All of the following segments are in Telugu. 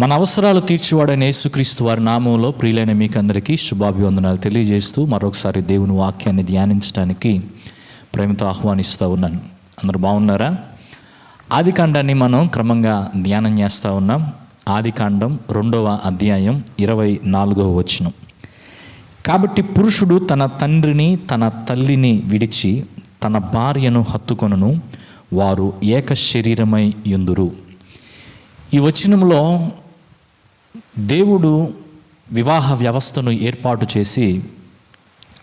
మన అవసరాలు తీర్చివాడైన యేసుక్రీస్తు వారి నామంలో ప్రియులైన మీకు అందరికీ శుభాభివందనాలు తెలియజేస్తూ మరొకసారి దేవుని వాక్యాన్ని ధ్యానించడానికి ప్రేమతో ఆహ్వానిస్తూ ఉన్నాను. అందరూ బాగున్నారా? ఆది కాండాన్ని మనం క్రమంగా ధ్యానం చేస్తూ ఉన్నాం. ఆది కాండం రెండవ అధ్యాయం ఇరవై నాలుగవ వచనం. కాబట్టి పురుషుడు తన తండ్రిని తన తల్లిని విడిచి తన భార్యను హత్తుకొనను వారు ఏక శరీరమై ఎందురు ఈ వచనంలో దేవుడు వివాహ వ్యవస్థను ఏర్పాటు చేసి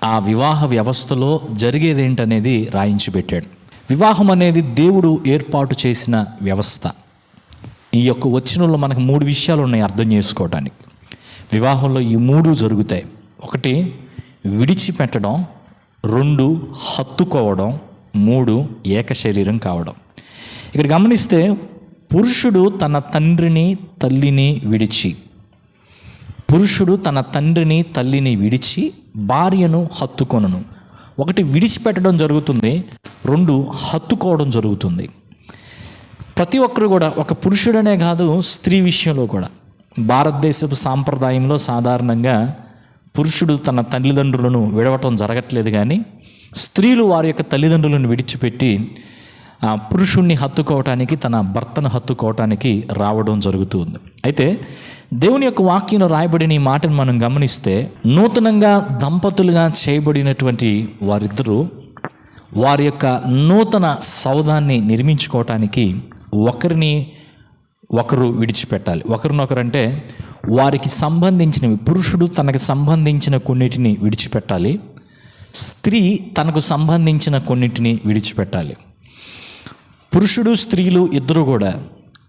ఆ వివాహ వ్యవస్థలో జరిగేది ఏంటనేది రాయించి పెట్టాడు. వివాహం అనేది దేవుడు ఏర్పాటు చేసిన వ్యవస్థ. ఈ యొక్క వచ్చినలో మనకు మూడు విషయాలు ఉన్నాయి అర్థం చేసుకోవటానికి. వివాహంలో ఈ మూడు జరుగుతాయి. ఒకటి విడిచిపెట్టడం. రెండు హత్తుకోవడం. మూడు ఏక శరీరం కావడం. ఇక్కడ గమనిస్తే పురుషుడు తన తండ్రిని తల్లిని విడిచి పురుషుడు తన తండ్రిని తల్లిని విడిచి భార్యను హత్తుకొనను. ఒకటి విడిచిపెట్టడం జరుగుతుంది రెండు హత్తుకోవడం జరుగుతుంది. ప్రతి ఒక్కరు కూడా ఒక పురుషుడనే కాదు స్త్రీ విషయంలో కూడా. భారతదేశపు సాంప్రదాయంలో సాధారణంగా పురుషుడు తన తల్లిదండ్రులను విడవటం జరగట్లేదు కానీ స్త్రీలు వారి యొక్క తల్లిదండ్రులను విడిచిపెట్టి ఆ పురుషుణ్ణి హత్తుకోవటానికి తన భర్తను హత్తుకోవటానికి రావడం జరుగుతుంది అయితే దేవుని యొక్క వాక్యంలో రాయబడిన ఈ మాటను మనం గమనిస్తే నూతనంగా దంపతులుగా చేయబడినటువంటి వారిద్దరూ వారి యొక్క నూతన సౌధాన్ని నిర్మించుకోవటానికి ఒకరిని ఒకరు విడిచిపెట్టాలి. ఒకరినొకరు అంటే వారికి సంబంధించినవి పురుషుడు తనకు సంబంధించిన కొన్నిటిని విడిచిపెట్టాలి స్త్రీ తనకు సంబంధించిన కొన్నిటిని విడిచిపెట్టాలి. పురుషుడు స్త్రీలు ఇద్దరు కూడా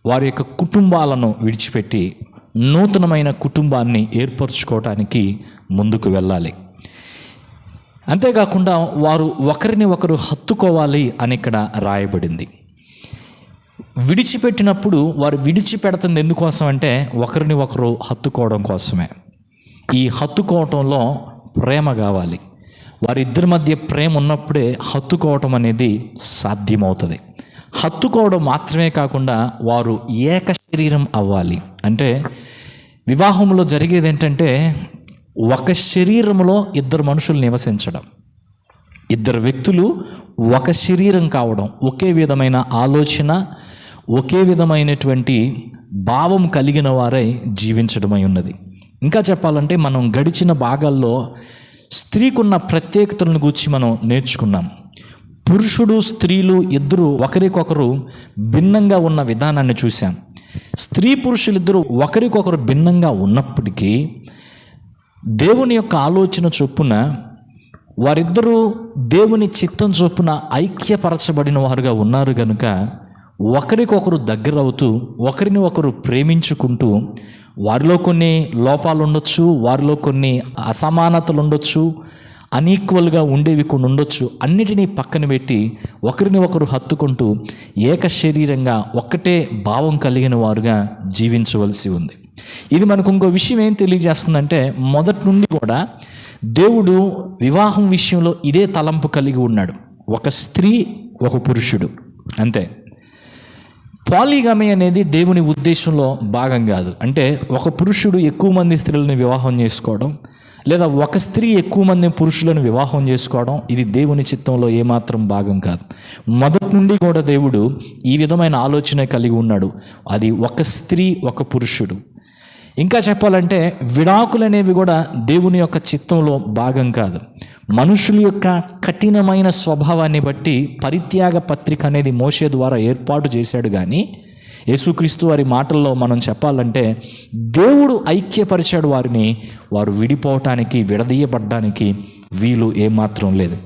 వారి యొక్క కుటుంబాలను విడిచిపెట్టి నూతనమైన కుటుంబాన్ని ఏర్పరచుకోవటానికి ముందుకు వెళ్ళాలి. అంతేకాకుండా వారు ఒకరిని ఒకరు హత్తుకోవాలి అని ఇక్కడ రాయబడింది. విడిచిపెట్టినప్పుడు వారు విడిచిపెడుతుంది ఎందుకోసం అంటే ఒకరిని ఒకరు హత్తుకోవడం కోసమే. ఈ హత్తుకోవటంలో ప్రేమ కావాలి. వారిద్దరి మధ్య ప్రేమ ఉన్నప్పుడే హత్తుకోవటం అనేది సాధ్యమవుతుంది. హత్తుకోవడం మాత్రమే కాకుండా వారు ఏక శరీరం అవ్వాలి. అంటే వివాహంలో జరిగేది ఏంటంటే ఒక శరీరంలో ఇద్దరు మనుషులు నివసించడం. ఇద్దరు వ్యక్తులు ఒక శరీరం కావడం. ఒకే విధమైన ఆలోచన ఒకే విధమైనటువంటి భావం కలిగిన వారై జీవించడమై ఉన్నది. ఇంకా చెప్పాలంటే మనం గడిచిన భాగాల్లో స్త్రీకున్న ప్రత్యేకతలను గూర్చి మనం నేర్చుకున్నాం. పురుషుడు స్త్రీలు ఇద్దరు ఒకరికొకరు భిన్నంగా ఉన్న విధానాన్ని చూశాం. స్త్రీ పురుషులిద్దరూ ఒకరికొకరు భిన్నంగా ఉన్నప్పటికీ దేవుని యొక్క ఆలోచన చొప్పున వారిద్దరూ దేవుని చిత్తం చొప్పున ఐక్యపరచబడిన వారుగా ఉన్నారు కనుక ఒకరికొకరు దగ్గర అవుతూ ఒకరిని ఒకరు ప్రేమించుకుంటూ వారిలో కొన్ని లోపాలు ఉండొచ్చు వారిలో కొన్ని అసమానతలు ఉండొచ్చు అన్ఈక్వల్గా ఉండేవి కొన్ని ఉండొచ్చు. అన్నిటినీ పక్కన పెట్టి ఒకరిని ఒకరు హత్తుకుంటూ ఏక శరీరంగా ఒక్కటే భావం కలిగిన వారుగా జీవించవలసి ఉంది. ఇది మనకు ఇంకో విషయం ఏం తెలియజేస్తుందంటే మొదటి నుండి కూడా దేవుడు వివాహం విషయంలో ఇదే తలంపు కలిగి ఉన్నాడు. ఒక స్త్రీ ఒక పురుషుడు. అంతే. పాలిగమి అనేది దేవుని ఉద్దేశంలో భాగం కాదు. అంటే ఒక పురుషుడు ఎక్కువ మంది స్త్రీలను వివాహం చేసుకోవడం లేదా ఒక స్త్రీ ఎక్కువ మంది పురుషులను వివాహం చేసుకోవడం ఇది దేవుని చిత్తంలో ఏమాత్రం భాగం కాదు. మొదటి నుండి కూడా దేవుడు ఈ విధమైన ఆలోచన కలిగి ఉన్నాడు. అది ఒక స్త్రీ ఒక పురుషుడు. ఇంకా చెప్పాలంటే విడాకులు అనేవి కూడా దేవుని యొక్క చిత్తంలో భాగం కాదు. మనుషుల యొక్క కఠినమైన స్వభావాన్ని బట్టి పరిత్యాగ పత్రిక అనేది మోసే ద్వారా ఏర్పాటు చేశాడు కానీ యేసుక్రీస్తు వారి మాటల్లో మనం చెప్పాలంటే దేవుడు ఐక్యపరిచాడు వారిని వారు విడిపోవటానికి విడదీయబడ్డానికి వీలు ఏమాత్రం లేదు.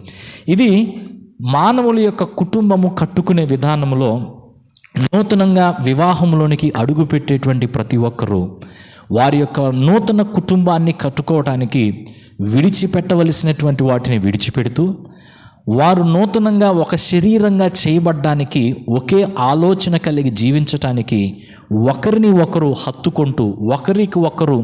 ఇది మానవుల యొక్క కుటుంబము కట్టుకునే విధానంలో నూతనంగా వివాహంలోనికి అడుగుపెట్టేటువంటి ప్రతి ఒక్కరూ వారి యొక్క నూతన కుటుంబాన్ని కట్టుకోవటానికి విడిచిపెట్టవలసినటువంటి వాటిని విడిచిపెడుతూ వారు నూతనంగా ఒక శరీరంగా చేయబడ్డానికి ఒకే ఆలోచన కలిగి జీవించటానికి ఒకరిని ఒకరు హత్తుకుంటూ ఒకరికి ఒకరు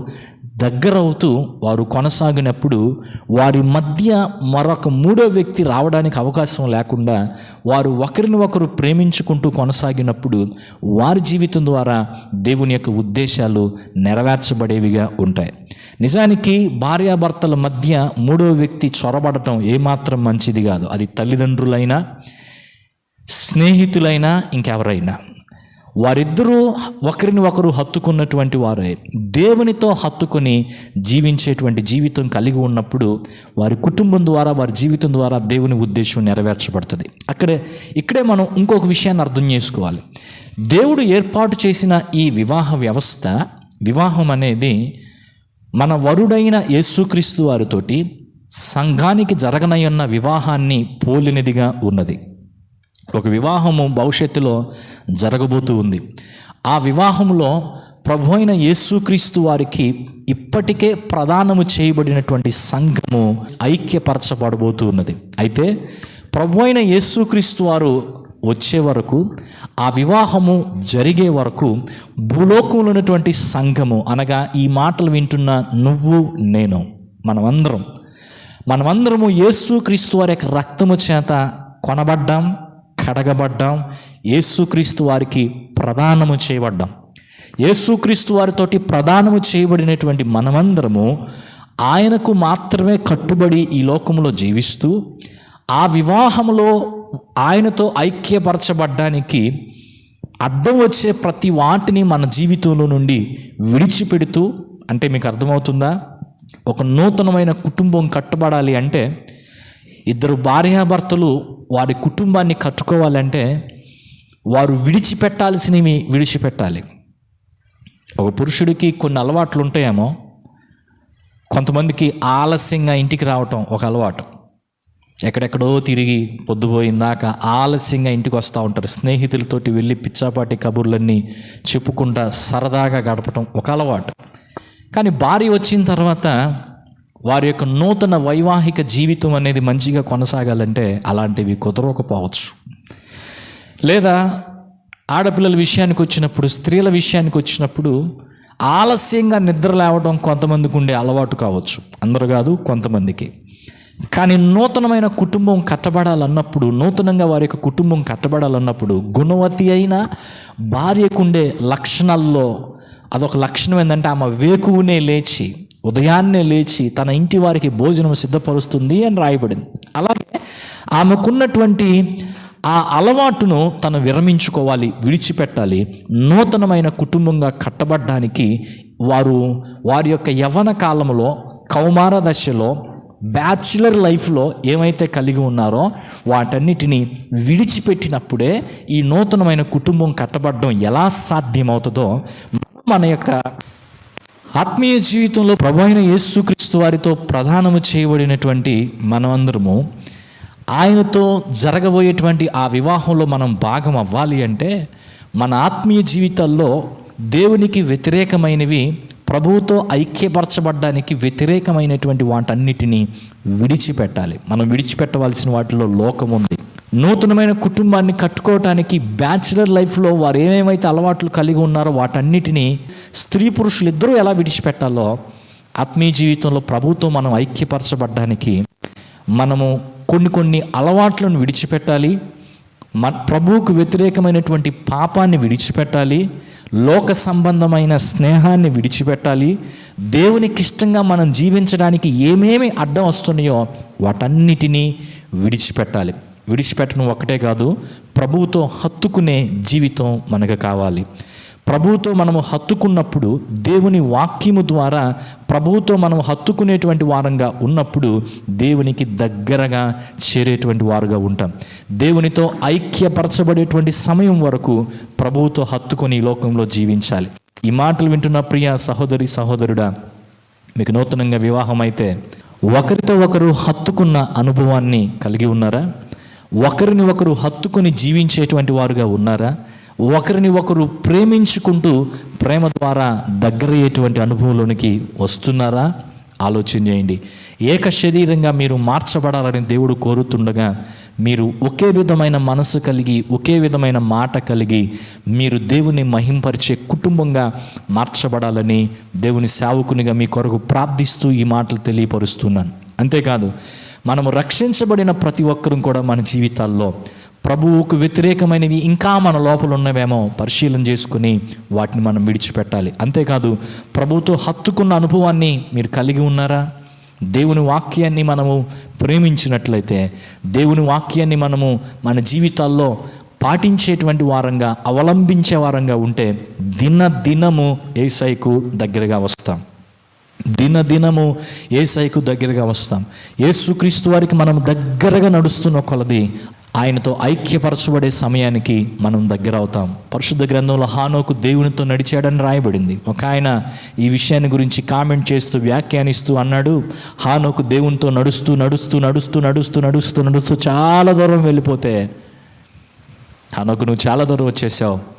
దగ్గరవుతూ వారు కొనసాగినప్పుడు వారి మధ్య మరొక మూడో వ్యక్తి రావడానికి అవకాశం లేకుండా వారు ఒకరిని ఒకరు ప్రేమించుకుంటూ కొనసాగినప్పుడు వారి జీవితం ద్వారా దేవుని యొక్క ఉద్దేశాలు నెరవేర్చబడేవిగా ఉంటాయి. నిజానికి భార్యాభర్తల మధ్య మూడో వ్యక్తి చొరబడటం ఏమాత్రం మంచిది కాదు. అది తల్లిదండ్రులైనా స్నేహితులైనా ఇంకెవరైనా. వారిద్దరూ ఒకరిని ఒకరు హత్తుకున్నటువంటి వారే. దేవునితో హత్తుకొని జీవించేటువంటి జీవితం కలిగి ఉన్నప్పుడు వారి కుటుంబం ద్వారా వారి జీవితం ద్వారా దేవుని ఉద్దేశం నెరవేర్చబడుతుంది. అక్కడే ఇక్కడే మనం ఇంకొక విషయాన్ని అర్థం చేసుకోవాలి. దేవుడు ఏర్పాటు చేసిన ఈ వివాహ వ్యవస్థ వివాహం అనేది మన వరుడైన యేసుక్రీస్తు వారితోటి సంఘానికి జరగనయ్యున్న వివాహాన్ని పోలినదిగా ఉన్నది. ఒక వివాహము భవిష్యత్తులో జరగబోతూ ఉంది. ఆ వివాహంలో ప్రభు అయిన యేసుక్రీస్తు వారికి ఇప్పటికే ప్రదానము చేయబడినటువంటి సంఘము ఐక్యపరచబడబోతూ ఉన్నది. అయితే ప్రభు అయిన యేసుక్రీస్తు వారు వచ్చే వరకు ఆ వివాహము జరిగే వరకు భూలోకంలో ఉన్నటువంటి సంఘము అనగా ఈ మాటలు వింటున్న నువ్వు నేను మనమందరం మనమందరము యేసుక్రీస్తు వారి యొక్క రక్తము చేత కొనబడ్డాం. కడగబడ్డాం. యేసుక్రీస్తు వారికి ప్రదానము చేయబడ్డాం. యేసుక్రీస్తు వారితోటి ప్రదానము చేయబడినటువంటి మనమందరము ఆయనకు మాత్రమే కట్టుబడి ఈ లోకంలో జీవిస్తూ ఆ వివాహంలో ఆయనతో ఐక్యపరచబడ్డానికి అర్థం వచ్చే ప్రతి వాటిని మన జీవితంలో నుండి విడిచిపెడుతూ అంటే మీకు అర్థమవుతుందా? ఒక నూతనమైన కుటుంబం కట్టబడాలి అంటే ఇద్దరు భార్యాభర్తలు వారి కుటుంబాన్ని కట్టుకోవాలంటే వారు విడిచిపెట్టాల్సినవి విడిచిపెట్టాలి. ఒక పురుషుడికి కొన్ని అలవాట్లు ఉంటాయేమో కొంతమందికి ఆలస్యంగా ఇంటికి రావటం ఒక అలవాటు. ఎక్కడెక్కడో తిరిగి పొద్దుపోయిందాక ఆలస్యంగా ఇంటికి వస్తూ ఉంటారు. స్నేహితులతోటి వెళ్ళి పిచ్చాపాటి కబుర్లన్నీ చెప్పుకుంటా సరదాగా గడపటం ఒక అలవాటు. కానీ భార్య వచ్చిన తర్వాత వారి యొక్క నూతన వైవాహిక జీవితం అనేది మంచిగా కొనసాగాలంటే అలాంటివి కుదరకపోవచ్చు. లేదా ఆడపిల్లల విషయానికి వచ్చినప్పుడు స్త్రీల విషయానికి వచ్చినప్పుడు ఆలస్యంగా నిద్ర లేవడం కొంతమందికి ఉండే అలవాటు కావచ్చు. అందరూ కాదు కొంతమందికి. కానీ నూతనమైన కుటుంబం కట్టబడాలన్నప్పుడు నూతనంగా వారి యొక్క కుటుంబం కట్టబడాలన్నప్పుడు గుణవతి అయిన భార్యకుండే లక్షణాల్లో అదొక లక్షణం ఏంటంటే ఆమె వేకువునే లేచి ఉదయాన్నే లేచి తన ఇంటి వారికి భోజనం సిద్ధపరుస్తుంది అని రాయబడింది. అలాగే ఆమెకున్నటువంటి ఆ అలవాటును తను విరమించుకోవాలి విడిచిపెట్టాలి. నూతనమైన కుటుంబంగా కట్టబడ్డానికి వారు వారి యొక్క యవ్వన కాలంలో కౌమార దశలో బ్యాచిలర్ లైఫ్లో ఏమైతే కలిగి ఉన్నారో వాటన్నిటిని విడిచిపెట్టినప్పుడే ఈ నూతనమైన కుటుంబం కట్టబడడం ఎలా సాధ్యమవుతుందో మన యొక్క ఆత్మీయ జీవితంలో ప్రభు అయిన యేసుక్రీస్తు వారితో ప్రధానము చేయబడినటువంటి మనమందరము ఆయనతో జరగబోయేటువంటి ఆ వివాహంలో మనం భాగం అవ్వాలి అంటే మన ఆత్మీయ జీవితాల్లో దేవునికి వ్యతిరేకమైనవి ప్రభువుతో ఐక్యపరచబడ్డానికి వ్యతిరేకమైనటువంటి వాటన్నిటిని విడిచిపెట్టాలి. మనం విడిచిపెట్టవలసిన వాటిలో లోకం ఉంది నూతనమైన కుటుంబాన్ని కట్టుకోవటానికి బ్యాచిలర్ లైఫ్లో వారు ఏమేమైతే అలవాట్లు కలిగి ఉన్నారో వాటన్నిటినీ స్త్రీ పురుషులు ఇద్దరూ ఎలా విడిచిపెట్టాలో ఆత్మీయ జీవితంలో ప్రభుతో మనం ఐక్యపరచబడ్డానికి మనము కొన్ని కొన్ని అలవాట్లను విడిచిపెట్టాలి. మన ప్రభువుకు వ్యతిరేకమైనటువంటి పాపాన్ని విడిచిపెట్టాలి. లోక సంబంధమైన స్నేహాన్ని విడిచిపెట్టాలి. దేవునికి ఇష్టంగా మనం జీవించడానికి ఏమేమి అడ్డం వస్తున్నాయో వాటన్నిటినీ విడిచిపెట్టాలి. విడిచిపెట్టడం ఒకటే కాదు ప్రభువుతో హత్తుకునే జీవితం మనకు కావాలి. ప్రభువుతో మనము హత్తుకున్నప్పుడు దేవుని వాక్యము ద్వారా ప్రభువుతో మనం హత్తుకునేటువంటి వారంగా ఉన్నప్పుడు దేవునికి దగ్గరగా చేరేటువంటి వారుగా ఉంటాం. దేవునితో ఐక్యపరచబడేటువంటి సమయం వరకు ప్రభువుతో హత్తుకొని ఈ లోకంలో జీవించాలి. ఈ మాటలు వింటున్న ప్రియ సహోదరి సహోదరుడా మీకు నూతనంగా వివాహం అయితే ఒకరితో ఒకరు హత్తుకున్న అనుభవాన్ని కలిగి ఉన్నారా? ఒకరిని ఒకరు హత్తుకుని జీవించేటువంటి వారుగా ఉన్నారా? ఒకరిని ఒకరు ప్రేమించుకుంటూ ప్రేమ ద్వారా దగ్గరయ్యేటువంటి అనుభవంలోనికి వస్తున్నారా? ఆలోచన చేయండి. ఏక శరీరంగా మీరు మార్చబడాలని దేవుడు కోరుతుండగా మీరు ఒకే విధమైన మనసు కలిగి ఒకే విధమైన మాట కలిగి మీరు దేవుని మహింపరిచే కుటుంబంగా మార్చబడాలని దేవుని సేవకునిగా మీ కొరకు ప్రార్థిస్తూ ఈ మాటలు తెలియపరుస్తున్నాను. అంతేకాదు మనము రక్షించబడిన ప్రతి ఒక్కరూ కూడా మన జీవితాల్లో ప్రభువుకు వ్యతిరేకమైనవి ఇంకా మన లోపల ఉన్నవేమో పరిశీలన చేసుకుని వాటిని మనం విడిచిపెట్టాలి. అంతేకాదు ప్రభుతో హత్తుకున్న అనుభవాన్ని మీరు కలిగి ఉన్నారా? దేవుని వాక్యాన్ని మనము ప్రేమించినట్లయితే దేవుని వాక్యాన్ని మనము మన జీవితాల్లో పాటించేటువంటి వారంగా అవలంబించే వారంగా ఉంటే దిన దినము ఏసైకు దగ్గరగా వస్తాం. దినదినము ఏసైకు దగ్గరగా వస్తాం. ఏసుక్రీస్తు వారికి మనం దగ్గరగా నడుస్తున్న కొలది ఆయనతో ఐక్యపరచబడే సమయానికి మనం దగ్గర అవుతాం. పరిశుద్ధ గ్రంథంలో హానోకు దేవునితో నడిచాడని రాయబడింది. ఒక ఆయన ఈ విషయాన్ని గురించి కామెంట్ చేస్తూ వ్యాఖ్యానిస్తూ అన్నాడు. హానోకు దేవునితో నడుస్తూ నడుస్తూ నడుస్తూ నడుస్తూ నడుస్తూ నడుస్తూ చాలా దూరం వెళ్ళిపోతే హానోకు నువ్వు చాలా దూరం వచ్చేసావు.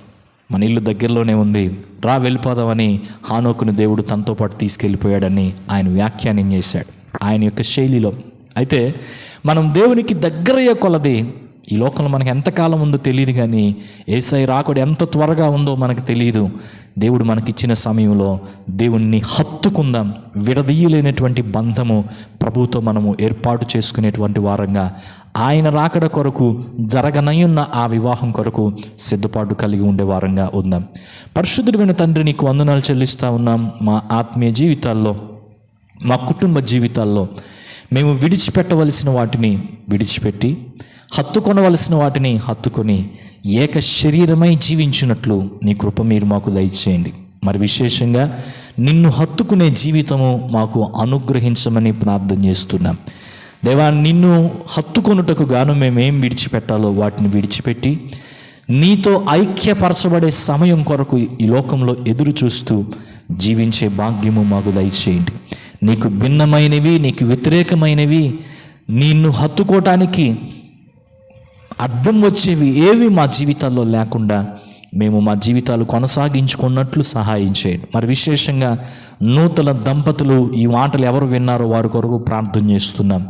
మన ఇల్లు దగ్గరలోనే ఉంది. రా వెళ్ళిపోదామని హానోకుని దేవుడు తనతో పాటు తీసుకెళ్ళిపోయాడని ఆయన వ్యాఖ్యానం చేశాడు. ఆయన యొక్క శైలిలో. అయితే మనం దేవునికి దగ్గరయ్యే కొలది ఈ లోకంలో మనకు ఎంతకాలం ఉందో తెలియదు కానీ ఏసై రాకుడు ఎంత త్వరగా ఉందో మనకు తెలియదు దేవుడు మనకిచ్చిన సమయంలో దేవుణ్ణి హత్తుకుందాం విడదీయలేనటువంటి బంధము ప్రభుతో మనము ఏర్పాటు చేసుకునేటువంటి వారంగా ఆయన రాకడ కొరకు జరగనయున్న ఆ వివాహం కొరకు సిద్ధపాటు కలిగి ఉండే వారంగా ఉందాం. పరిశుద్ధుడైన తండ్రి నీకు వందనాలు చెల్లిస్తూ ఉన్నాం. మా ఆత్మీయ జీవితాల్లో మా కుటుంబ జీవితాల్లో మేము విడిచిపెట్టవలసిన వాటిని విడిచిపెట్టి హత్తుకొనవలసిన వాటిని హత్తుకొని ఏక శరీరమై జీవించినట్లు నీ కృప మీరు మాకు దయచేయండి. మరి విశేషంగా నిన్ను హత్తుకునే జీవితము మాకు అనుగ్రహించమని ప్రార్థన చేస్తున్నాం. దేవా నిన్ను హత్తుకొనుటకు గాను మేమేం విడిచిపెట్టాలో వాటిని విడిచిపెట్టి నీతో ఐక్యపరచబడే సమయం కొరకు ఈ లోకంలో ఎదురు చూస్తూ జీవించే భాగ్యము మాకు దయచేయండి. నీకు భిన్నమైనవి నీకు వ్యతిరేకమైనవి నిన్ను హత్తుకోవటానికి అడ్డం వచ్చేవి ఏవి మా జీవితాల్లో లేకుండా మేము మా జీవితాలు కొనసాగించుకున్నట్లు సహాయం చేయండి. మరి విశేషంగా నూతన దంపతులు ఈ మాటలు ఎవరు విన్నారో వారి కొరకు ప్రార్థన చేస్తున్నాం.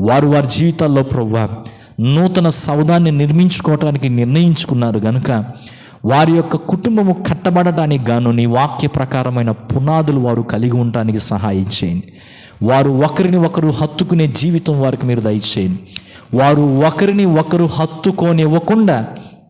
వారు వారి జీవితాల్లో ప్రవ్వా నూతన సౌదాన్ని నిర్మించుకోవటానికి నిర్ణయించుకున్నారు కనుక వారి యొక్క కుటుంబము కట్టబడటానికి గాను నీ వాక్య ప్రకారమైన పునాదులు వారు కలిగి ఉండటానికి సహాయం చేయండి. వారు ఒకరిని ఒకరు హత్తుకునే జీవితం వారికి మీరు దయచేయండి. వారు ఒకరిని ఒకరు హత్తుకోనివ్వకుండా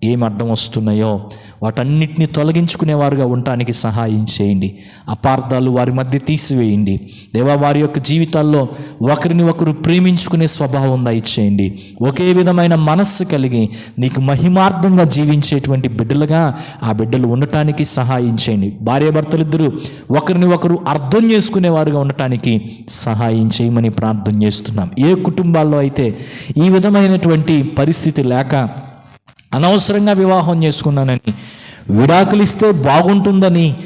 ఏం అడ్డం వస్తున్నాయో వాటన్నిటిని తొలగించుకునేవారుగా ఉండటానికి సహాయం చేయండి. అపార్థాలు వారి మధ్య తీసివేయండి. దేవా వారి యొక్క జీవితాల్లో ఒకరిని ఒకరు ప్రేమించుకునే స్వభావం దయచేయండి. ఒకే విధమైన మనస్సు కలిగి నీకు మహిమార్థంగా జీవించేటువంటి బిడ్డలుగా ఆ బిడ్డలు ఉండటానికి సహాయం చేయండి. భార్యాభర్తలిద్దరూ ఒకరిని ఒకరు అర్థం చేసుకునేవారుగా ఉండటానికి సహాయం చేయమని ప్రార్థన చేస్తున్నాం. ఏ కుటుంబాల్లో అయితే ఈ విధమైనటువంటి పరిస్థితి లేక అనవసరంగా వివాహం చేసుకున్నానని విడాకులిస్తే బాగుంటుందని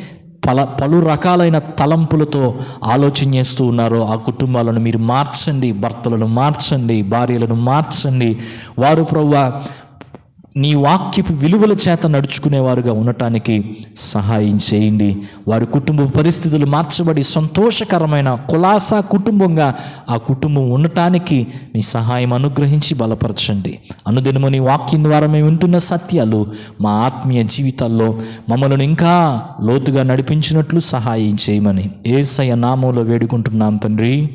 పల పలు రకాలైన తలంపులతో ఆలోచన చేస్తూ ఉన్నారు ఆ కుటుంబాలను మీరు మార్చండి భర్తలను మార్చండి భార్యలను మార్చండి. వారు ప్రవ్వా నీ వాక్యపు విలువల చేత నడుచుకునేవారుగా ఉండటానికి సహాయం చేయండి. వారి కుటుంబ పరిస్థితులు మార్చబడి సంతోషకరమైన కులాసా కుటుంబంగా ఆ కుటుంబం ఉండటానికి మీ సహాయం అనుగ్రహించి బలపరచండి. అనుదినము నీ వాక్యం ద్వారా మేము వింటున్న సత్యాలు మా ఆత్మీయ జీవితాల్లో మమ్మల్ని ఇంకా లోతుగా నడిపించినట్లు సహాయం చేయమని ఏసయ నామంలో వేడుకుంటున్నాం తండ్రి.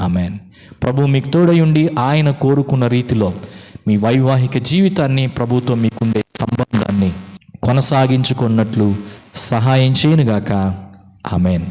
ఆమెన్. ప్రభు మీకు తోడయుండి ఆయన కోరుకున్న రీతిలో మీ వైవాహిక జీవితాన్ని ప్రభుత్వం మీకుండే సంబంధాన్ని కొనసాగించుకున్నట్లు సహాయం చేయనుగాక. ఆమెన్.